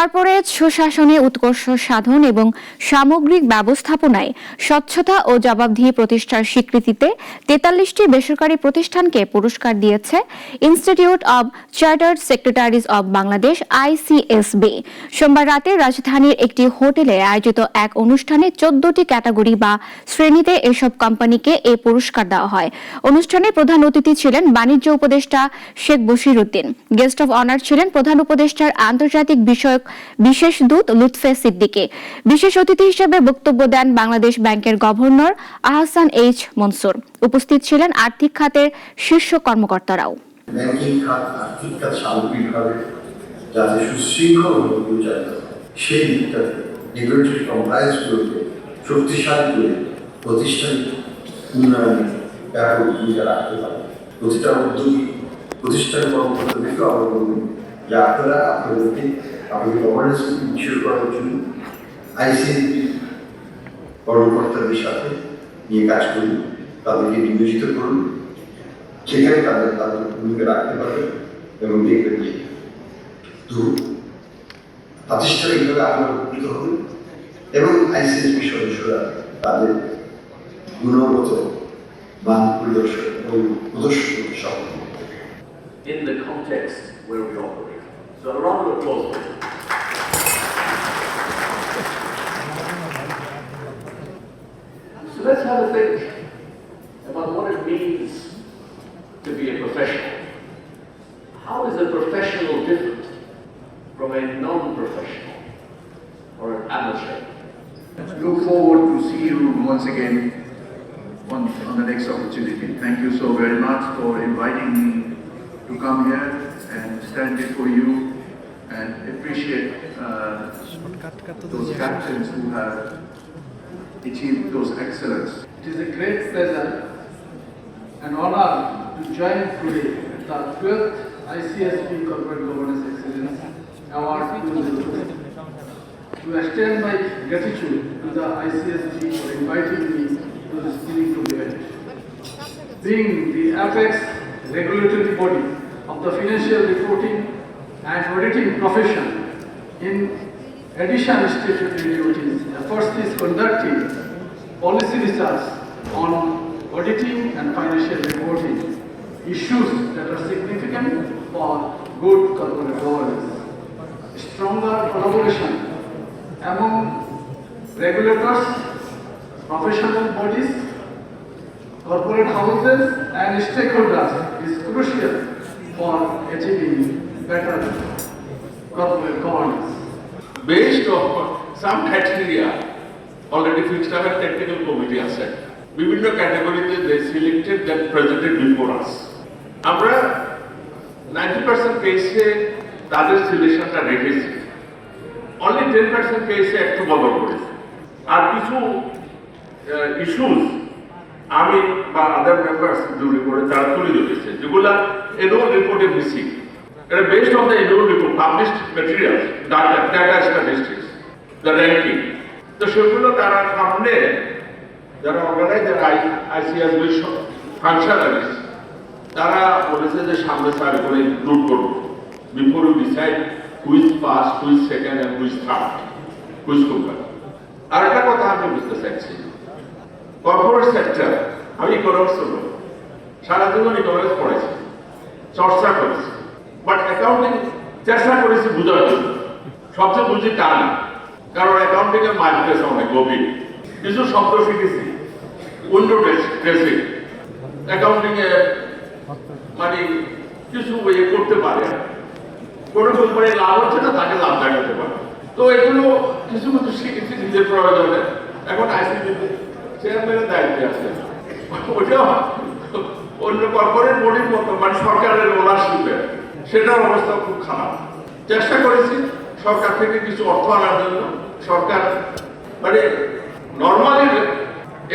Corporate সুশাসনে উৎকর্ষ সাধন এবং সামগ্রিক ব্যবস্থাপনায় স্বচ্ছতা ও জবাবদিহি প্রতিষ্ঠার স্বীকৃতিতে তেতাল্লিশটি বেসরকারি প্রতিষ্ঠানকে পুরস্কার দিয়েছে institute of chartered secretaries of Bangladesh, ICSB. সোমবার রাতে রাজধানীর একটি হোটেলে আয়োজিত এক অনুষ্ঠানে চোদ্দটি ক্যাটাগরি বা শ্রেণীতে এসব কোম্পানিকে এই পুরস্কার দেওয়া হয়। অনুষ্ঠানে প্রধান অতিথি ছিলেন বাণিজ্য উপদেষ্টা Sheikh Bashir Uddin. Guest of honour ছিলেন প্রধান উপদেষ্টার আন্তর্জাতিক বিষয়ক বিশেষ দূত লুৎফে সিদ্দিকী। বিশেষ অতিথি হিসেবে বক্তব্য দেন বাংলাদেশ ব্যাংকের গভর্নর আহসান এইচ মনসুর। উপস্থিত ছিলেন আর্থিক খাতের শীর্ষ কর্মকর্তারাও। প্রতিষ্ঠান উদ্যোগী প্রতিষ্ঠান কর্মকর্তাদেরকেও আমরা বলব যে আপনারা আপনাদেরকে আপনাদের গভর্নেন্সকে ইনশিওর করার জন্য আইসিএনপি কর্মকর্তাদের সাথে নিয়ে কাজ করুন তাদেরকে নিয়োজিত করুন সেখানে তাদের তাদের ভূমিকা রাখতে পারবে এবং দেখবেন যে প্রাতিষ্ঠানিকভাবে আপনারা উপকৃত হবেন এবং আইসিএসপি সদস্যরা তাদের গুণগত মান পরিদর্শন এবং প্রদর্শন হবে। in the context where we operate. So a round of applause. So let's have a think about what it means to be a professional. How is a professional different from a non-professional or an amateur? Look forward to see you once again on, on the next opportunity. Thank you so very much for inviting me to come here and stand before you and appreciate uh, those captains who have achieved those excellence. It is a great pleasure and honor to join today at the 12th ICSP Corporate Governance Excellence Award 2022. To extend my gratitude to the ICSP for inviting me to this meaningful event. Being the apex regulatory body of the financial reporting and auditing profession, in addition to statutory duties, the first is conducting policy research on auditing and financial reporting, issues that are significant for good corporate governance. Stronger collaboration among regulators, professional bodies, corporate houses and stakeholders is crucial for achieving better corporate governance. based on some criteria already fixed a technical committee আছে বিভিন্ন ক্যাটাগরিতে they selected that presented before us আমরা 90% percent কেসে তাদের সিলেকশনটা রেখেছি only ten percent কেসে একটু বদল করেছি আর কিছু ইস্যুস আমি বা আদার মেম্বার্স জুড়ে করে তারা তুলে ধরেছে যেগুলা এনুয়াল রিপোর্টে missing based on the annual report published material data data statistics the ranking তো সেগুলো তারা সামনে, যারা অর্গানাইজার আই আইসিএসবি ফাংশনারিজ তারা বলেছে যে সামনে স্যার করে ইনক্লুড করব। Before you decide who's first who's second and who's third who's company আর একটা কথা আমি বুঝতে চাইছি কর্পোরেট সেক্টর আমি ইকোনমিক্স সারা জীবন ইকোনমিক্স পড়েছি। চর্চা করেছি। বাট অ্যাকাউন্টিং চেষ্টা করেছি বোঝার জন্য। সবচেয়ে বুঝি তা না। কারণ অ্যাকাউন্টিং এর মাঝখানে অনেক গভীর। কিছু শব্দ শিখেছি। উইন্ডো ড্রেসিং অ্যাকাউন্টিং এ মানে কিছু ইয়ে করতে পারে। কোনো কোম্পানি লাভ হচ্ছে না, তাকে লাভ দেখাতে পারে। তো এগুলো কিছু কিছু শিখেছি নিজের প্রয়োজনে। এখন আইসিডিতে চেয়ারম্যানের দায়িত্বে আছে। ওটা অন্য কর্পোরেট বডির মতো মানে সরকারের ওনারশিপে সেটার অবস্থা খুব খারাপ। চেষ্টা করেছি সরকার থেকে কিছু অর্থ আনার জন্য। সরকার মানে নর্মালি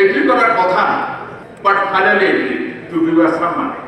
এগ্রি করার কথা but finally agree to give money